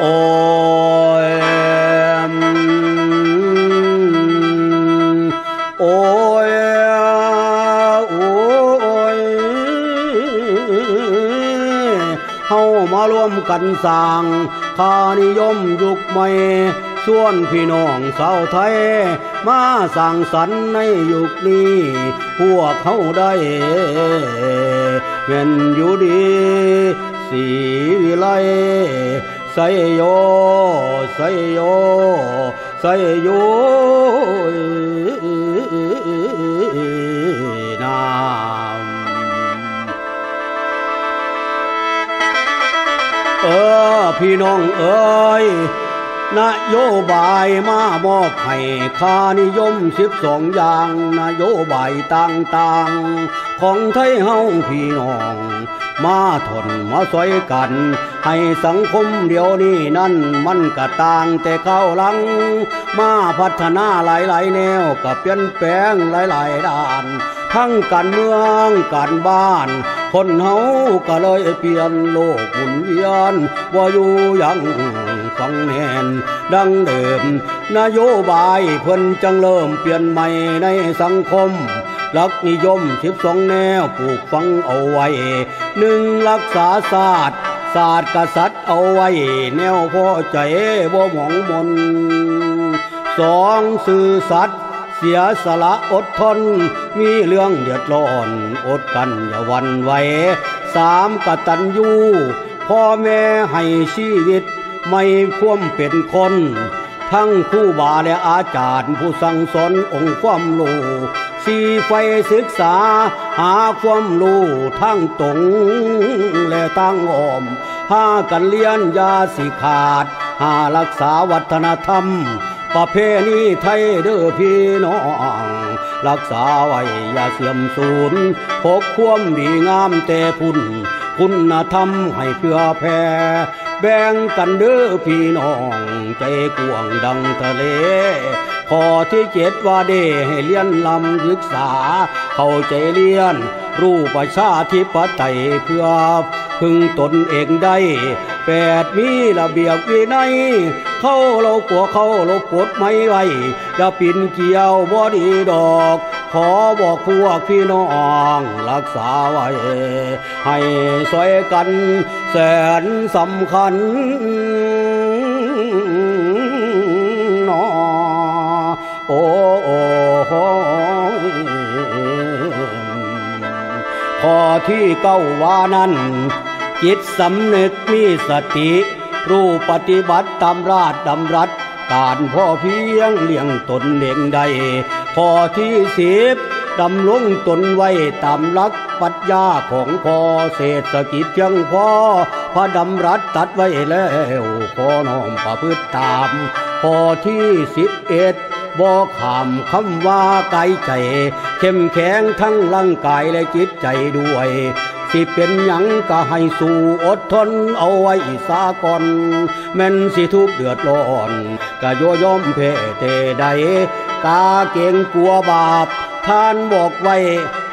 โอมโอยโอยเฮามาร่วมกันสร้างคานิยมยุคใหม่ชวนพี่น้องสาวไทย มาสร้างสรรค์ในยุคนี้ พวกเขาได้เป็นอยู่ดีสีวิไล ใสยโยใสยโยใสยโยนามเออพี่น้องเอ้ย นโยบายมามอบให้ค่านิยมสิบสองอย่าง นโยบายต่างๆ ของไทยเฮาพี่น้อง มาทนมาสวยกัน ให้สังคมเดียวนี้นั่นมันกะต่างแต่เข้าหลัง มาพัฒนาหลายๆแนวกับเปลี่ยนแปลงหลายๆด้าน ทั้งการเมืองการบ้านคนเฮาก็เลยเปลี่ยนโลกหมุนเวียนว่าอยู่ยัง ฟังแน่นดังเดิม นโยบายเพิ่นจังเริ่มเปลี่ยนใหม่ในสังคมหลักนิยมสิบสองแนวปลูกฝังเอาไว้หนึ่งรักษาศาสตร์ศาสตร์กษัตริย์เอาไว้ แนวพ่อใจบ่หมองมนสองสื่อสัตย์เสียสละอดทน มีเรื่องเดือดร้อนอดกันอย่าวันไหวสามกตัญญูพ่อแม่ให้ชีวิต ไม่พ่วมเป็นคน ทั้งคู่บาและอาจารย์ ผู้สั่งสอนองค์ความรู้สีไฟศึกษา หาความรู้ทั้งตรงและตั้งอ้อมหากันเรียนยาสิขาด หารักษาวัฒนธรรม ประเพณีไทยเด้อพี่น้อง รักษาไว้อย่าเสื่อมสูญพกความดีงามแต่พุ่น คุณธรรมให้เพื่อแผ่ แบ่งกันเด้อพี่น้องใจกว้างดังทะเลขอที่เจ็ดว่าเดให้เลียนลำศึกษา เข้าใจเลียน รู้ประชาธิปไตยเพื่อพึงตนเองได้แปดมีระเบียบวินัย เข้าเรากลัวเข้าเราปดไม่ไหวอย่าปินเกี่ยวบ่ดีดอก ขอบอกพวกพี่น้องรักษาไว้ ให้สวยกันแสนสำคัญนอโอ้โอ้โอ้ข้อที่เก้าว่านั้น จิตสำนึกมีสติ รู้ปฏิบัติตามราชดำรัส การพ่อเพียงเลี้ยงตนเองได้ ข้อที่สิบดำลงตนไว้ตามหลักปรัชญาของพ่อเศรษฐกิจยังพ่อพระดำรัสตัดไว้แล้วขอน้อมประพฤติตามข้อที่สิบเอ็ดบ่ขามคำว่าไกลใจ เข้มแข็งทั้งร่างกายและจิตใจด้วย สิเป็นหยังก็ให้สู้อดทนเอาไว้สาก่อนแม่นสิทุกเดือดร้อนก็โยยอมเพเตใดกาเก่งกลัวบาปท่านบอกไว้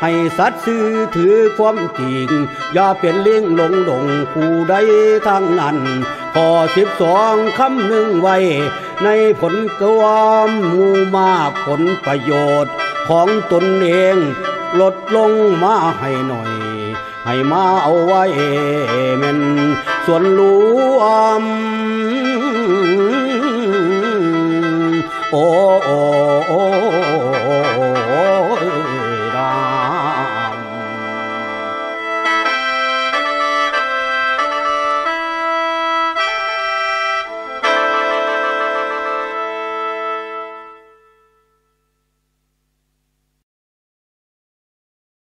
ให้สัตว์ซื่อถือความจริง อย่าเป็นเลี้ยงหลงดงผู้ใดทั้งนั้นขอสิบสองคำหนึ่งไว้ ในผลกวามมูมากผลประโยชน์ ของตนเอง ลดลงมาให้หน่อย ให้มาเอาไว้เม่นส่วนรวมโอ้โอ้โอ้